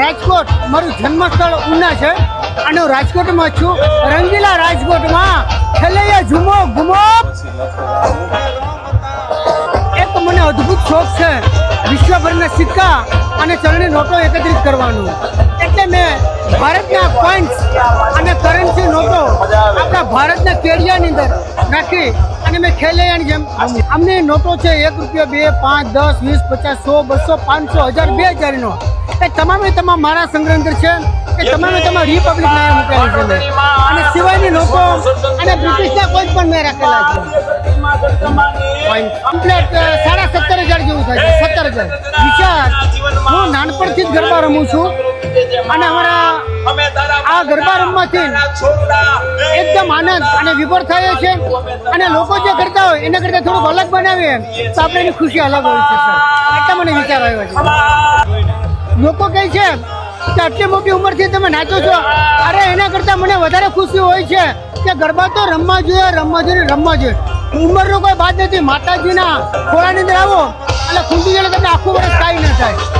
રાજકોટ. મારું જન્મસ્થળ ઉના છે. અને હું રાજકોટમાં છું. રંગીલા રાજકોટમાં ખેલૈયા ઝુમો ઘુમો. એક મને અદ્ભુત શોખ છે. વિશ્વભરના સિક્કા અને ચલણી નોટો એકત્રિત કરવાનું. એટલે મેં ભારતના કોઇન્સ અને કરન્સી નોટો ભારતના કેડિયાની અંદર નાખી અને મેં ખેલૈયાની જેમ અમને નોટો છે એક રૂપિયા બે, પાંચ, દસ, વીસ, પચાસ, સો, બસો, પાંચસો, હજાર, બે હજારનો. એ તમામે તમામ મારા સંગ્રહ અંદર છે. એ તમામે તમામ રિપબ્લિકના એ મૂકેલી છે અને સિવાયની નોટો અને બ્રિટિશના કોઈ પણ મેં રાખેલા છે. કમ્પ્લેટ સાડા સત્તર હજાર જેવું થાય છે, સત્તર હજાર. વિચાર જ ગરબા રમું છું. અને અમારા આ ગરબા રમવાથી એકદમ આનંદ અને વિભોર થાય છે. અને લોકો જે કરતા હોય, એના કરતા થોડુંક અલગ બનાવીએ તો આપણે એની ખુશી અલગ હોય છે એટલા મને વિચાર આવ્યો છે. લોકો કહે છે કે આટલી મોટી ઉંમરથી તમે નાચો છો. અરે, એના કરતાં મને વધારે ખુશી હોય છે કે ગરબા તો રમવા જોઈએ રમવા જોઈએ રમવા જોઈએ. ઉંમરનો કોઈ બાદ નથી. માતાજીના ખોળાની અંદર આવો. એટલે ખુશી એટલે તમને આખું વર્ષ કાંઈ ન થાય.